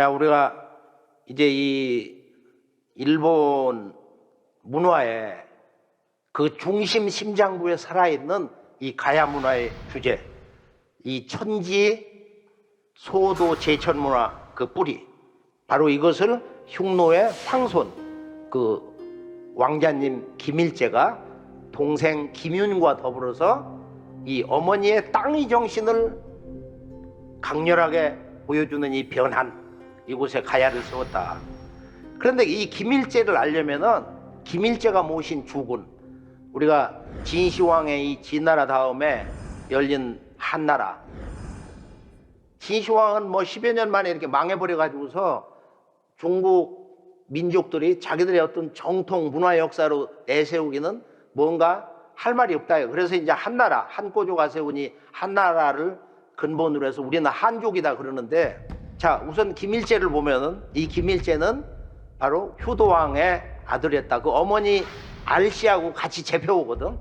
자, 우리가 이제 이 일본 문화의 그 중심 심장부에 살아있는 이 가야 문화의 주제, 이 천지 소도 제천 문화 그 뿌리, 바로 이것을 흉노의 황손, 그 왕자님 김일제가 동생 김윤과 더불어서 이 어머니의 땅의 정신을 강렬하게 보여주는 이 변한 이곳에 가야를 세웠다. 그런데 이 김일제를 알려면은 김일제가 모신 주군 우리가 진시황의 이 진나라 다음에 열린 한나라 진시황은 뭐 10여 년 만에 이렇게 망해버려 가지고서 중국 민족들이 자기들의 어떤 정통 문화 역사로 내세우기는 뭔가 할 말이 없다. 그래서 이제 한나라 한꼬조가 세우니 한나라를 근본으로 해서 우리는 한족이다 그러는데 자 우선 김일제를 보면은 이 김일제는 바로 효도왕의 아들이었다. 그 어머니 알씨하고 같이 재펴오거든.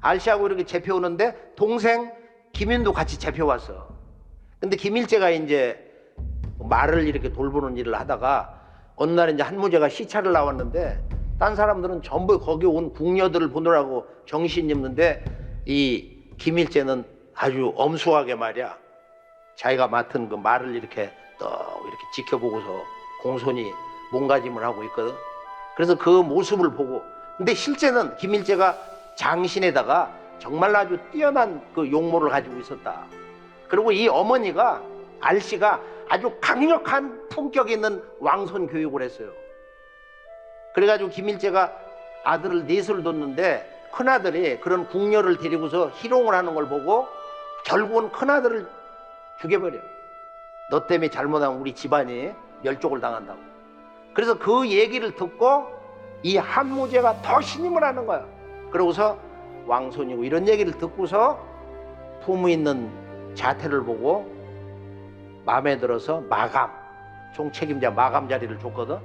알씨하고 이렇게 재펴오는데 동생 김윤도 같이 재펴왔어. 근데 김일제가 이제 말을 이렇게 돌보는 일을 하다가 어느 날 이제 한무제가 시차를 나왔는데 딴 사람들은 전부 거기 온 궁녀들을 보느라고 정신이 없는데 이 김일제는 아주 엄수하게 말이야 자기가 맡은 그 말을 이렇게 떡 이렇게 지켜보고서 공손히 몸가짐을 하고 있거든 그래서 그 모습을 보고 근데 실제는 김일제가 장신에다가 정말 아주 뛰어난 그 용모를 가지고 있었다 그리고 이 어머니가 알씨가 아주 강력한 품격 있는 왕손 교육을 했어요. 그래가지고 김일제가 아들을 넷을 뒀는데 큰아들이 그런 궁녀를 데리고서 희롱을 하는 걸 보고 결국은 큰아들을 죽여버려. 너 때문에 잘못하면 우리 집안이 멸족을 당한다고. 그래서 그 얘기를 듣고 이 한무제가 더 신임을 하는 거야. 그러고서 왕손이고 이런 얘기를 듣고서 품위 있는 자태를 보고 마음에 들어서 마감, 총책임자 마감 자리를 줬거든.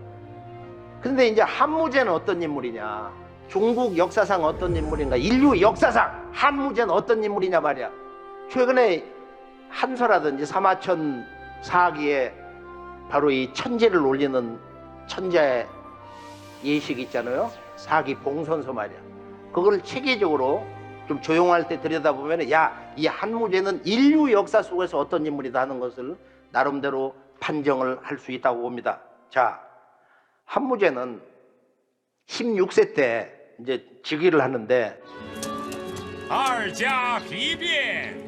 근데 이제 한무제는 어떤 인물이냐? 중국 역사상 어떤 인물인가? 인류 역사상 한무제는 어떤 인물이냐 말이야. 최근에 한서라든지 사마천 사기에 바로 이 천재를 올리는 천재 예식 있잖아요. 사기 봉선서 말이야. 그걸 체계적으로 좀 조용할 때 들여다보면 야, 이 한무제는 인류 역사 속에서 어떤 인물이다 하는 것을 나름대로 판정을 할 수 있다고 봅니다. 자, 한무제는 16세 때 이제 즉위를 하는데 二家皮变，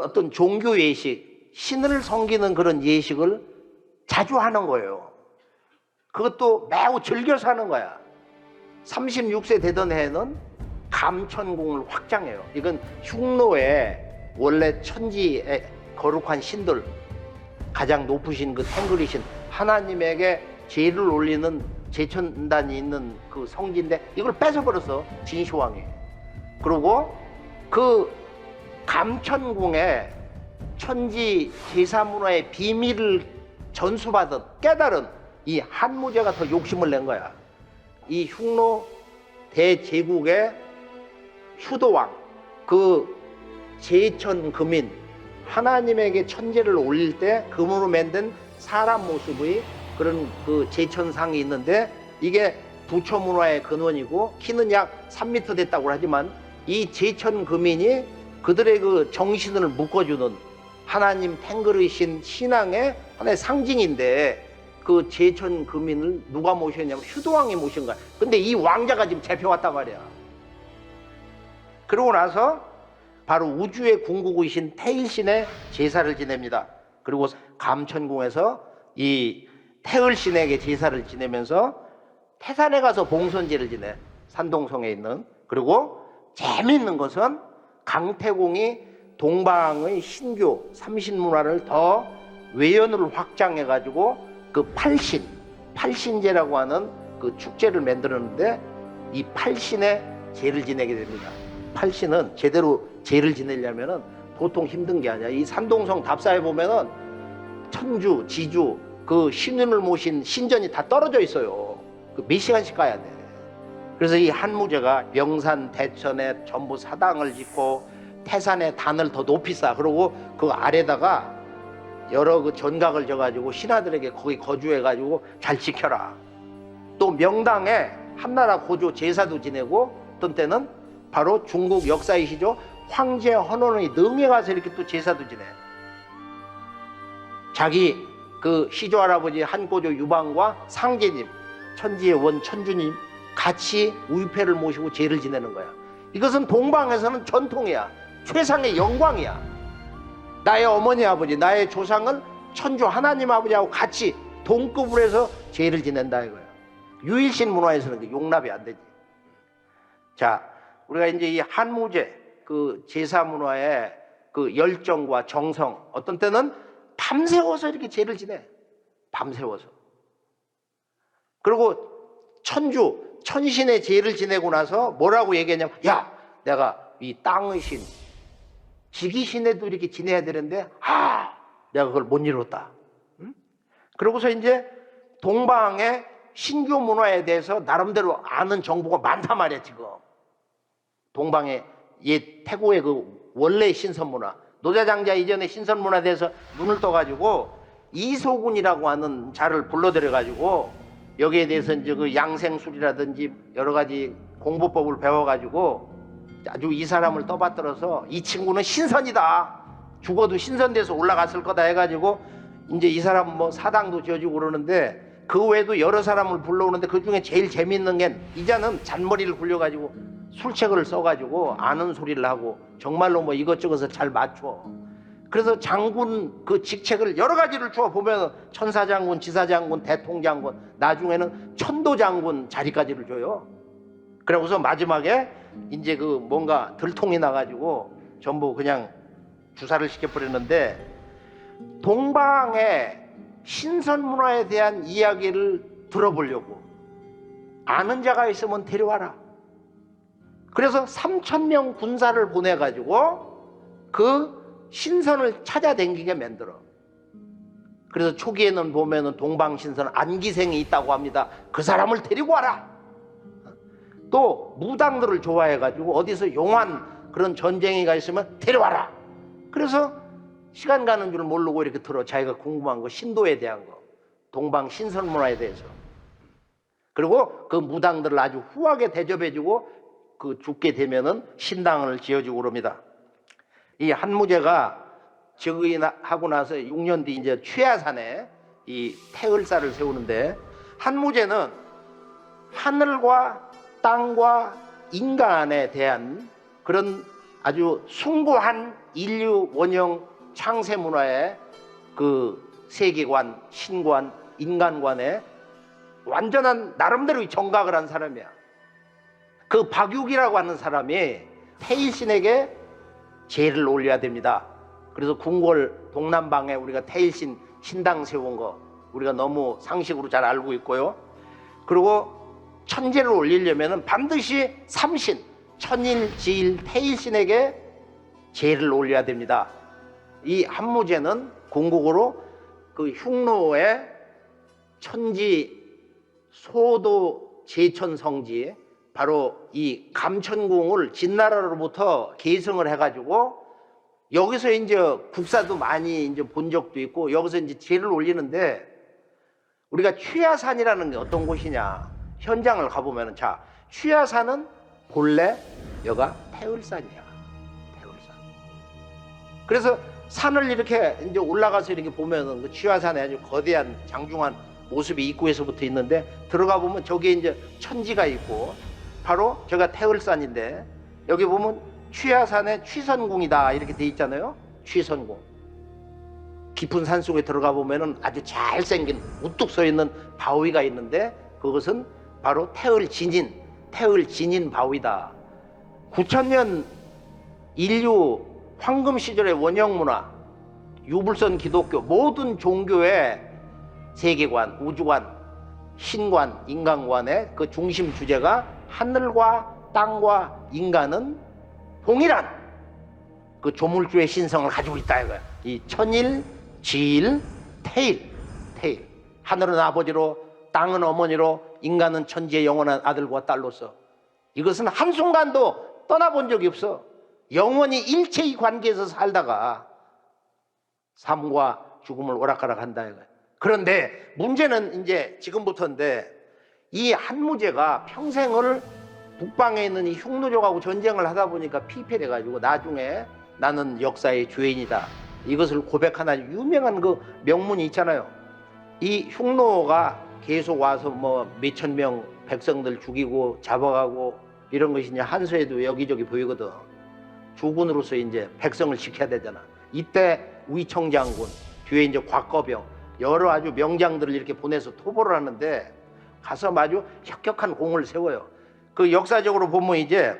어떤 종교 예식, 신을 섬기는 그런 예식을 자주 하는 거예요. 그것도 매우 즐겨서 하는 거야. 36세 되던 해에는 감천궁을 확장해요. 이건 흉노의 원래 천지의 거룩한 신들 가장 높으신 그 탱그리신 하나님에게 제를 올리는 제천단이 있는 그 성지인데 이걸 뺏어버렸어 진시황이. 그리고 그 감천궁에 천지 제사 문화의 비밀을 전수받은 깨달은 이 한무제가 더 욕심을 낸 거야. 이 흉노 대제국의 휴도왕 그 제천 금인 하나님에게 천재를 올릴 때 금으로 만든 사람 모습의 그런 그 제천상이 있는데 이게 부처 문화의 근원이고 키는 약 3m 됐다고 하지만 이 제천 금인이 그들의 그 정신을 묶어주는 하나님 탱그르신 신앙의 하나의 상징인데 그 제천 금인을 누가 모셨냐면 휴도왕이 모신 거야. 근데 이 왕자가 지금 잡혀왔단 말이야. 그러고 나서 바로 우주의 궁극이신 태일신의 제사를 지냅니다. 그리고 감천궁에서 이 태을신에게 제사를 지내면서 태산에 가서 봉선제를 지내. 산동성에 있는. 그리고 재미있는 것은 강태공이 동방의 신교 삼신 문화를 더 외연을 확장해 가지고 그 팔신 팔신제라고 하는 그 축제를 만들었는데 이 팔신에 제를 지내게 됩니다. 팔신은 제대로 제를 지내려면은 보통 힘든 게 아니야. 이 산동성 답사에 보면은 천주, 지주, 그 신윤을 모신 신전이 다 떨어져 있어요. 그 몇 시간씩 가야 돼. 그래서 이 한무제가 명산 대천에 전부 사당을 짓고 태산에 단을 더 높이 쌓아. 그리고 그 아래다가 여러 그 전각을 져가지고 신하들에게 거기 거주해가지고 잘 지켜라. 또 명당에 한나라 고조 제사도 지내고 어떤 때는 바로 중국 역사이시죠. 황제 헌원의 능에 가서 이렇게 또 제사도 지내. 자기 그 시조 할아버지 한고조 유방과 상제님, 천지의 원 천주님 같이 우유패를 모시고 제를 지내는 거야. 이것은 동방에서는 전통이야. 최상의 영광이야. 나의 어머니 아버지, 나의 조상을 천주 하나님 아버지하고 같이 동급으로 해서 제를 지낸다 이거야. 유일신 문화에서는 그 용납이 안 되지. 자, 우리가 이제 이 한무제 그 제사 문화의 그 열정과 정성 어떤 때는 밤새워서 이렇게 제를 지내. 밤새워서. 그리고 천주, 천신의 제를 지내고 나서 뭐라고 얘기했냐면, 야, 내가 이 땅의 신, 지기신에도 이렇게 지내야 되는데, 아, 내가 그걸 못 이뤘다. 응? 그러고서 이제 동방의 신교 문화에 대해서 나름대로 아는 정보가 많단 말이야, 지금. 동방의 옛 태고의 그 원래 신선 문화, 노자장자 이전의 신선 문화에 대해서 눈을 떠가지고 이소군이라고 하는 자를 불러들여가지고 여기에 대해서 이제 그 양생술이라든지 여러 가지 공부법을 배워가지고 아주 이 사람을 떠받들어서 이 친구는 신선이다. 죽어도 신선돼서 올라갔을 거다 해가지고 이제 이 사람 뭐 사당도 지어주고 그러는데 그 외에도 여러 사람을 불러오는데 그 중에 제일 재밌는 게 이자는 잔머리를 굴려가지고 술책을 써가지고 아는 소리를 하고 정말로 뭐 이것저것을 잘 맞춰. 그래서 장군 그 직책을 여러 가지를 주어 보면 천사장군, 지사장군, 대통장군, 나중에는 천도장군 자리까지를 줘요. 그러고서 마지막에 이제 그 뭔가 들통이 나가지고 전부 그냥 주사를 시켜버렸는데 동방의 신선 문화에 대한 이야기를 들어보려고 아는 자가 있으면 데려와라. 그래서 3천 명 군사를 보내 가지고 그 신선을 찾아댕기게 만들어. 그래서 초기에는 보면은 동방신선 안기생이 있다고 합니다. 그 사람을 데리고 와라. 또 무당들을 좋아해가지고 어디서 용한 그런 전쟁이가 있으면 데려와라. 그래서 시간 가는 줄 모르고 이렇게 들어 자기가 궁금한 거 신도에 대한 거 동방 신선 문화에 대해서 그리고 그 무당들을 아주 후하게 대접해주고 그 죽게 되면은 신당을 지어주고 그럽니다. 이 한무제가 즉위하고 나서 6년 뒤 이제 최하산에 이 태을사를 세우는데 한무제는 하늘과 땅과 인간에 대한 그런 아주 숭고한 인류 원형 창세 문화의 그 세계관, 신관, 인간관에 완전한 나름대로 정각을 한 사람이야. 그 박육이라고 하는 사람이 태일신에게 제를 올려야 됩니다. 그래서 궁궐 동남방에 우리가 태일신 신당 세운 거 우리가 너무 상식으로 잘 알고 있고요. 그리고 천제를 올리려면 반드시 삼신, 천일, 지일, 태일신에게 제를 올려야 됩니다. 이 한무제는 궁극으로 그 흉노의 천지 소도 제천성지 바로 이 감천궁을 진나라로부터 계승을 해가지고 여기서 이제 국사도 많이 이제 본 적도 있고 여기서 이제 제를 올리는데 우리가 취야산이라는 게 어떤 곳이냐? 현장을 가보면은 자 취야산은 본래 여가 태을산이야. 태을산. 그래서 산을 이렇게 이제 올라가서 이렇게 보면은 그 취야산에 아주 거대한 장중한 모습이 입구에서부터 있는데 들어가 보면 저기에 이제 천지가 있고 바로 저가 태을산인데 여기 보면 취하산의 취선궁이다 이렇게 돼 있잖아요. 취선궁. 깊은 산 속에 들어가 보면은 아주 잘생긴 우뚝 서 있는 바위가 있는데 그것은 바로 태을 진인, 태을 진인 바위다. 9천년 인류 황금 시절의 원형 문화, 유불선 기독교 모든 종교의 세계관, 우주관, 신관, 인간관의 그 중심 주제가 하늘과 땅과 인간은 동일한 그 조물주의 신성을 가지고 있다 이거야. 이 천일, 지일, 태일, 태일. 하늘은 아버지로, 땅은 어머니로, 인간은 천지의 영원한 아들과 딸로서 이것은 한 순간도 떠나본 적이 없어. 영원히 일체의 관계에서 살다가 삶과 죽음을 오락가락 한다 이거야. 그런데 문제는 이제 지금부터인데 이 한무제가 평생을 북방에 있는 이 흉노족하고 전쟁을 하다 보니까 피폐돼 가지고 나중에 나는 역사의 주인이다. 이것을 아주 유명한 그 명문이 있잖아요. 이 흉노가 계속 와서 뭐 몇천 명 백성들 죽이고 잡아가고 이런 것이 이제 한서에도 여기저기 보이거든. 주군으로서 이제 백성을 지켜야 되잖아. 이때 위청 장군 뒤에 이제 곽거병 여러 아주 명장들을 이렇게 보내서 토벌을 하는데 가서 아주 혁혁한 공을 세워요. 그 역사적으로 보면 이제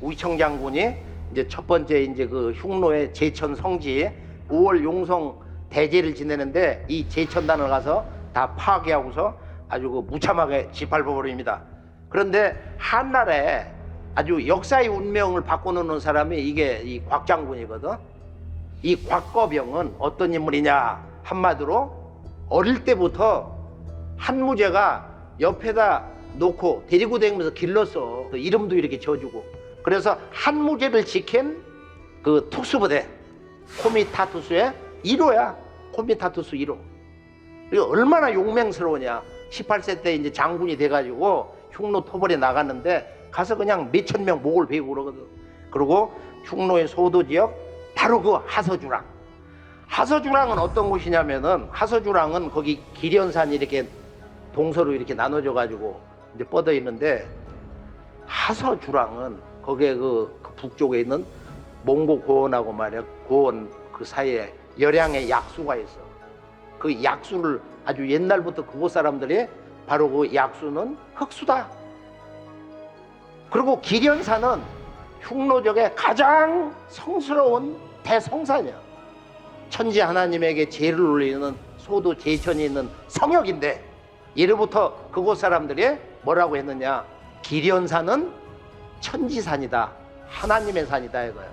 위청 장군이 이제 첫 번째 이제 그 흉노의 제천 성지에 5월 용성 대제를 지내는데 이 제천단을 가서 다 파괴하고서 아주 그 무참하게 짓밟아 버립니다. 그런데 한날에 아주 역사의 운명을 바꿔놓는 사람이 이게 이 곽장군이거든. 이 곽거병은 어떤 인물이냐 한마디로 어릴 때부터 한무제가 옆에다 놓고 데리고 다니면서 길렀어. 그 이름도 이렇게 지어주고. 그래서 한무제를 지킨 그 특수부대 코미타투스의 1호야. 코미타투스 1호. 이거 얼마나 용맹스러우냐. 18세 때 이제 장군이 돼가지고 흉노 토벌에 나갔는데 가서 그냥 몇천 명 목을 베고 그러거든. 그리고 흉노의 소도 지역 바로 그 하서주랑. 하서주랑은 어떤 곳이냐면은 하서주랑은 거기 기련산이 이렇게 동서로 이렇게 나눠져 가지고 이제 뻗어 있는데 하서 주랑은 거기에 그, 그 북쪽에 있는 몽고 고원하고 말이야 고원 그 사이에 열양의 약수가 있어. 그 약수를 아주 옛날부터 그곳 사람들이 바로 그 약수는 흑수다. 그리고 기련산은 흉노족의 가장 성스러운 대성산이야. 천지 하나님에게 제를 올리는 소도 제천이 있는 성역인데 예로부터 그곳 사람들이 뭐라고 했느냐 기련산은 천지산이다 하나님의 산이다 이거예요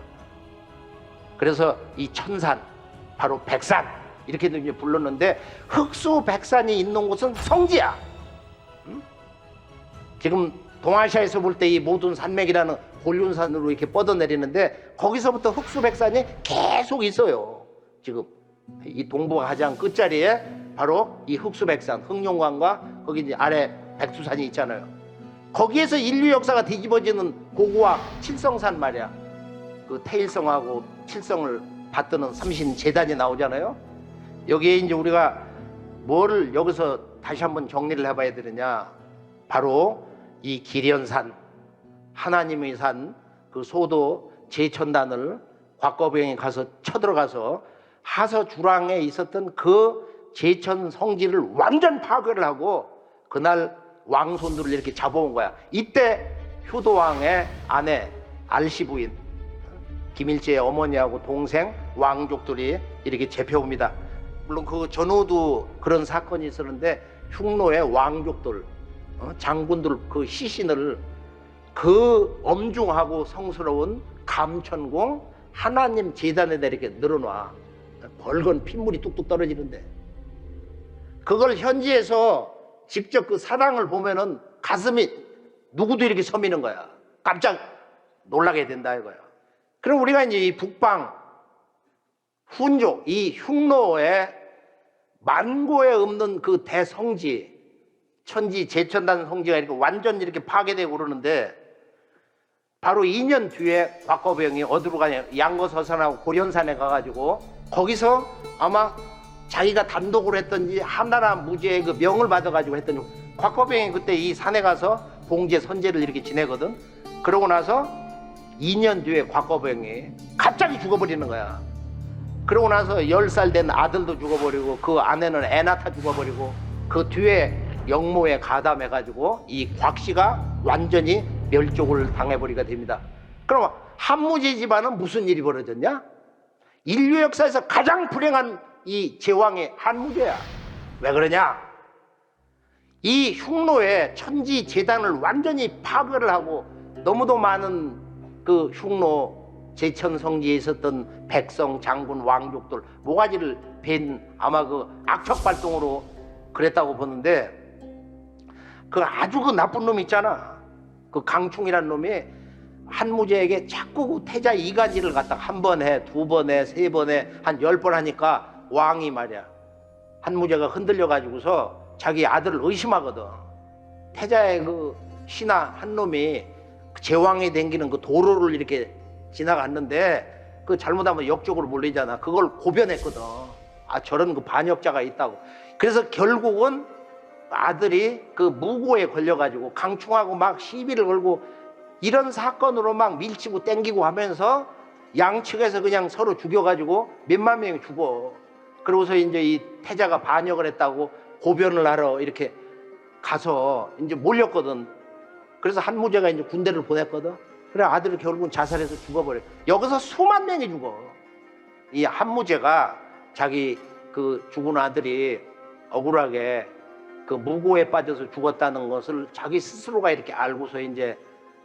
그래서 이 천산 바로 백산 이렇게 이제 불렀는데 흑수 백산이 있는 곳은 성지야 음? 지금 동아시아에서 볼 때 이 모든 산맥이라는 곤륜산으로 이렇게 뻗어내리는데 거기서부터 흑수 백산이 계속 있어요. 지금 이 동북아 가장 끝자리에 바로 이 흑수백산, 흑룡관과 거기 이제 아래 백두산이 있잖아요. 거기에서 인류 역사가 뒤집어지는 고고학 칠성산 말이야. 그 태일성하고 칠성을 받드는 삼신 재단이 나오잖아요. 여기에 이제 우리가 뭐를 여기서 다시 한번 정리를 해봐야 되느냐. 바로 이 기련산, 하나님의 산, 그 소도 제천단을 곽거병이 가서 쳐들어가서 하서 주랑에 있었던 그 제천 성지를 완전 파괴를 하고 그날 왕손들을 이렇게 잡아온 거야. 이때 효도왕의 아내 알시 부인 김일제의 어머니하고 동생 왕족들이 이렇게 잡혀옵니다. 물론 그 전후도 그런 사건이 있었는데 흉노의 왕족들 어, 장군들 그 시신을 그 엄중하고 성스러운 감천궁 하나님 재단에다 이렇게 늘어놔 벌건 핏물이 뚝뚝 떨어지는데 그걸 현지에서 직접 그 사당을 보면은 가슴이 누구도 이렇게 서미는 거야. 깜짝 놀라게 된다 이거야. 그럼 우리가 이제 이 북방 훈족 이 흉노의 만고에 없는 그 대성지 천지 제천단 성지가 이렇게 완전 이렇게 파괴되고 그러는데 바로 2년 뒤에 곽거병이 어디로 가냐. 양거서산하고 고련산에 가가지고 거기서 아마 자기가 단독으로 했던지 한나라 무제의 그 명을 받아가지고 했더니 곽거병이 그때 이 산에 가서 봉제 선제를 이렇게 지내거든 그러고 나서 2년 뒤에 곽거병이 갑자기 죽어버리는 거야 그러고 나서 10살 된 아들도 죽어버리고 그 아내는 애 낳다 죽어버리고 그 뒤에 영모에 가담해가지고 이 곽씨가 완전히 멸족을 당해버리게 됩니다. 그럼 한무제 집안은 무슨 일이 벌어졌냐? 인류 역사에서 가장 불행한 이 제왕의 한무제야. 왜 그러냐? 이 흉노에 천지 재단을 완전히 파괴를 하고 너무도 많은 그 흉노 제천 성지에 있었던 백성, 장군, 왕족들 모가지를 벤 아마 그 악척 발동으로 그랬다고 보는데 그 아주 그 나쁜 놈 있잖아. 그 강충이라는 놈이 한무제에게 자꾸 그 태자 이가지를 갖다 한 번 해, 두 번 해, 세 번 해, 한 열 번 하니까 왕이 말이야. 한무제가 흔들려 가지고서 자기 아들을 의심하거든. 태자의 그 신하 한 놈이 그 제왕이 댕기는 그 도로를 이렇게 지나갔는데 그 잘못하면 역적으로 몰리잖아. 그걸 고변했거든. 아 저런 그 반역자가 있다고. 그래서 결국은 아들이 그 무고에 걸려가지고 강충하고 막 시비를 걸고 이런 사건으로 막 밀치고 땡기고 하면서 양측에서 그냥 서로 죽여가지고 몇만 명이 죽어. 그러고서 이제 이 태자가 반역을 했다고 고변을 하러 이렇게 가서 이제 몰렸거든. 그래서 한무제가 이제 군대를 보냈거든. 그래 아들을 결국은 자살해서 죽어버려. 여기서 수만 명이 죽어. 이 한무제가 자기 그 죽은 아들이 억울하게 그 무고에 빠져서 죽었다는 것을 자기 스스로가 이렇게 알고서 이제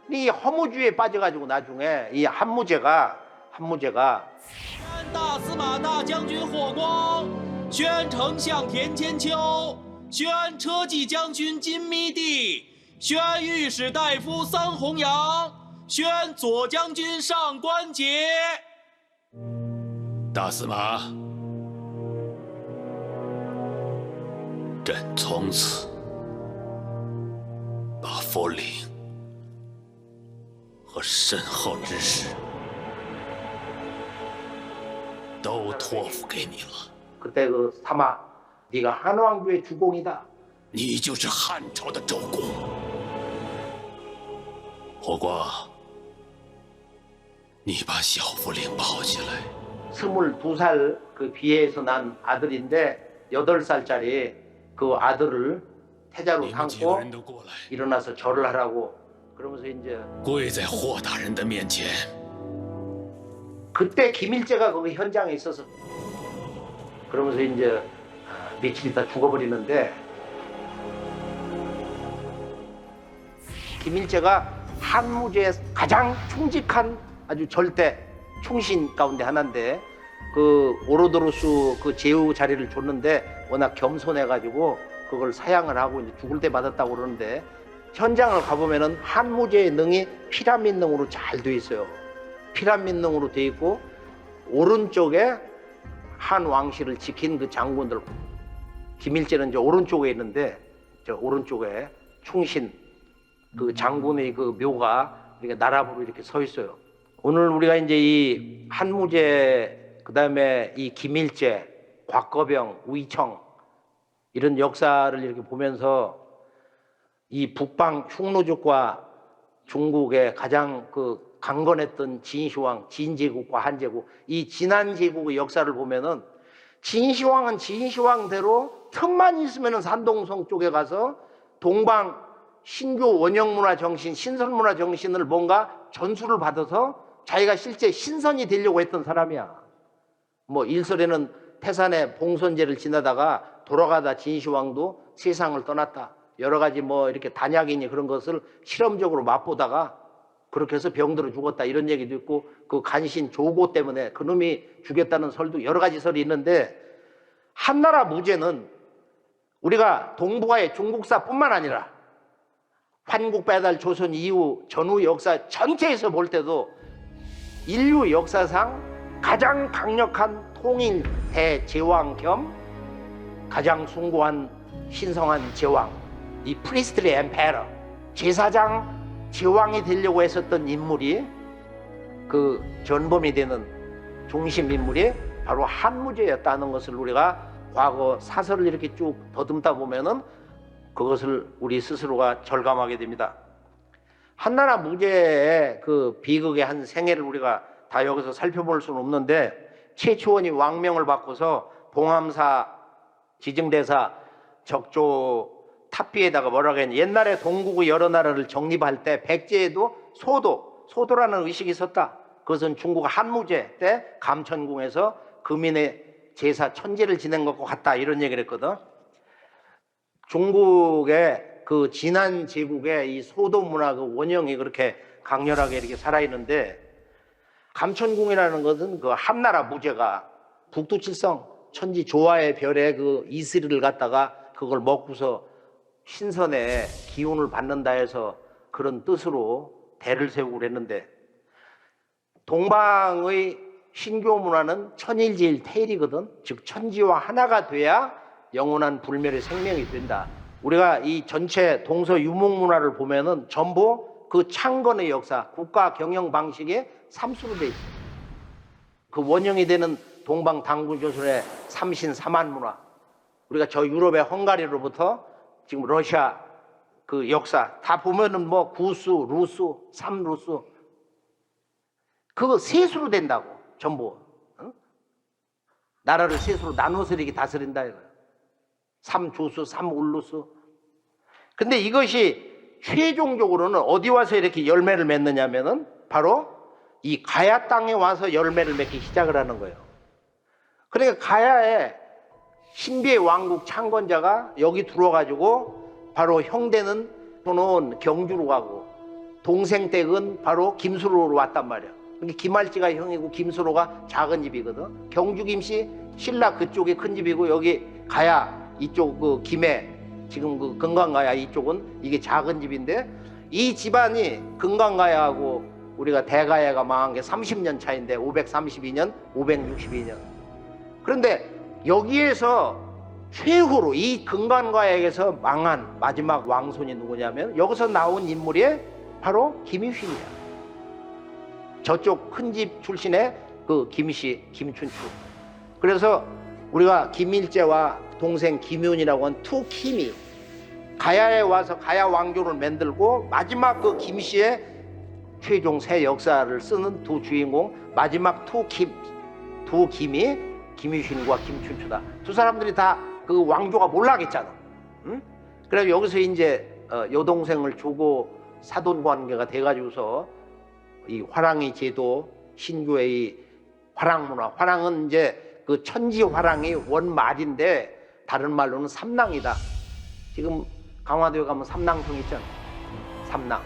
이 허무주의에 빠져가지고 나중에 이 한무제가 木槿啊。宣大司马大将军霍光宣丞相田千秋宣车骑将军金密地宣御史大夫桑弘羊宣左将军上官桀大司马朕从此把佛陵和身后之事都托付给你了。 그때 그 사마 네가 한왕교의 주공이다. 你就是汉朝的周公。火光，你把小福领抱起来。 스물두 살 그 비해에서 난 아들인데 여덟 살짜리 그 아들을 태자로 你们几个 삼고 人都过来， 일어나서 절을 하라고 그러면서 이제 跪在霍大人的面前。 그때 김일재가 거기 현장에 있어서 그러면서 이제 아, 며칠 있다 죽어버리는데 김일재가 한무제의 가장 충직한 아주 절대 충신 가운데 하나인데 그 오로도로스 그 제후 자리를 줬는데 워낙 겸손해가지고 그걸 사양을 하고 이제 죽을 때 받았다고 그러는데 현장을 가보면은 한무제의 능이 피라밋 능으로 잘 돼 있어요. 피라밋 능으로 돼 있고 오른쪽에 한 왕실을 지킨 그 장군들 김일재는 저 오른쪽에 있는데 저 오른쪽에 충신 그 장군의 그 묘가 이렇게 나라부로 이렇게 서 있어요. 오늘 우리가 이제 이 한무제 그다음에 이 김일재, 곽거병, 우이청 이런 역사를 이렇게 보면서 이 북방 흉노족과 중국의 가장 그 강건했던 진시황, 진제국과 한제국 이 진한 제국의 역사를 보면은 진시황은 진시황대로 틈만 있으면은 산동성 쪽에 가서 동방 신조 원형 문화 정신, 신선 문화 정신을 뭔가 전수를 받아서 자기가 실제 신선이 되려고 했던 사람이야. 뭐 일설에는 태산에 봉선제를 지나다가 돌아가다 진시황도 세상을 떠났다. 여러 가지 뭐 이렇게 단약이니 그런 것을 실험적으로 맛보다가 그렇게 해서 병들어 죽었다 이런 얘기도 있고 그 간신 조고 때문에 그놈이 죽였다는 설도 여러 가지 설이 있는데 한나라 무제는 우리가 동북아의 중국사뿐만 아니라 환국 배달 조선 이후 전후 역사 전체에서 볼 때도 인류 역사상 가장 강력한 통일 대제왕 겸 가장 숭고한 신성한 제왕 이 프리스트리 엠페러 제사장 제왕이 되려고 했었던 인물이 그 전범이 되는 중심 인물이 바로 한무제였다는 것을 우리가 과거 사설을 이렇게 쭉 더듬다 보면은 그것을 우리 스스로가 절감하게 됩니다. 한나라 무제의 그 비극의 한 생애를 우리가 다 여기서 살펴볼 수는 없는데 최초원이 왕명을 바꿔서 봉암사 지증대사 적조 탑비에다가 뭐라고 했냐. 옛날에 동국의 여러 나라를 정립할 때 백제에도 소도 소도라는 의식이 있었다. 그것은 중국 한무제 때 감천궁에서 금인의 제사 천제를 지낸 것과 같다. 이런 얘기를 했거든. 중국의 그 진한 제국의 이 소도 문화 그 원형이 그렇게 강렬하게 이렇게 살아있는데 감천궁이라는 것은 그 한나라 무제가 북두칠성 천지 조화의 별에 그 이슬을 갖다가 그걸 먹고서 신선의 기운을 받는다 해서 그런 뜻으로 대를 세우고 그랬는데 동방의 신교 문화는 천일제일 태일이거든. 즉 천지와 하나가 돼야 영원한 불멸의 생명이 된다. 우리가 이 전체 동서 유목 문화를 보면은 전부 그 창건의 역사, 국가 경영 방식의 삼수로 돼 있어. 그 원형이 되는 동방 당군 조선의 삼신 삼한 문화. 우리가 저 유럽의 헝가리로부터 지금 러시아 그 역사 다 보면은 뭐 구수, 루수, 삼루수 그거 세수로 된다고 전부 응? 나라를 세수로 나눠서 이렇게 다스린다 이거야. 삼조수, 삼울루수. 근데 이것이 최종적으로는 어디 와서 이렇게 열매를 맺느냐면은 바로 이 가야 땅에 와서 열매를 맺기 시작을 하는 거예요. 그러니까 가야에 신비의 왕국 창건자가 여기 들어와가지고 바로 형대는 또는 경주로 가고 동생 댁은 바로 김수로로 왔단 말이야. 그러니까 김할지가 형이고 김수로가 작은 집이거든. 경주 김씨 신라 그쪽이 큰 집이고 여기 가야 이쪽 그 김해 지금 그 금강가야 이쪽은 이게 작은 집인데 이 집안이 금강가야하고 우리가 대가야가 망한 게 30년 차인데 532년, 562년. 그런데 여기에서 최후로 이 금강가야에서 망한 마지막 왕손이 누구냐면 여기서 나온 인물이 바로 김유신이야. 저쪽 큰 집 출신의 그 김씨, 김춘추. 그래서 우리가 김일제와 동생 김윤이라고 한 투킴이 가야에 와서 가야 왕조를 만들고 마지막 그 김씨의 최종 새 역사를 쓰는 두 주인공 마지막 투김 두 김이 김유신과 김춘추다. 두 사람들이 다 그 왕조가 몰락했잖아. 응? 그래서 여기서 이제 어, 여동생을 주고 사돈 관계가 돼가지고서 이 화랑의 제도 신교의 이 화랑 문화 화랑은 이제 그 천지 화랑이 원말인데 다른 말로는 삼랑이다. 지금 강화도에 가면 삼랑성 있잖아. 삼랑.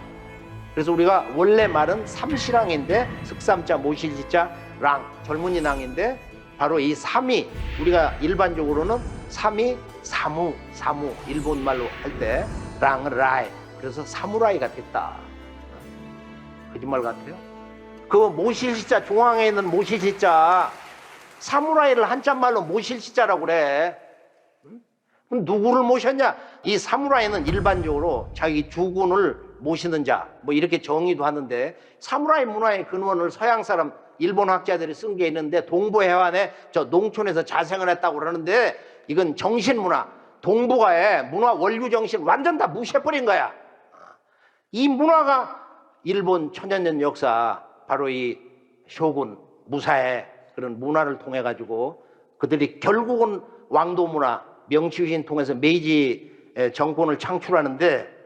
그래서 우리가 원래 말은 삼시랑인데 석삼자 모실지자 랑 젊은이 랑인데 바로 이 삼이 우리가 일반적으로는 삼이 사무 사무 일본 말로 할 때 랑은 라이 그래서 사무라이가 됐다. 거짓말 같아요? 그 모실시자 중앙에 있는 모실시자 사무라이를 한자 말로 모실시자라고 그래. 누구를 모셨냐? 이 사무라이는 일반적으로 자기 주군을 모시는 자, 뭐 이렇게 정의도 하는데 사무라이 문화의 근원을 서양 사람 일본 학자들이 쓴 게 있는데 동부 해안에 저 농촌에서 자생을 했다고 그러는데 이건 정신 문화, 동북아의 문화 원류 정신 완전 다 무시해버린 거야. 이 문화가 일본 천년전 역사 바로 이 쇼군 무사의 그런 문화를 통해 가지고 그들이 결국은 왕도 문화 명치유신 통해서 메이지 정권을 창출하는데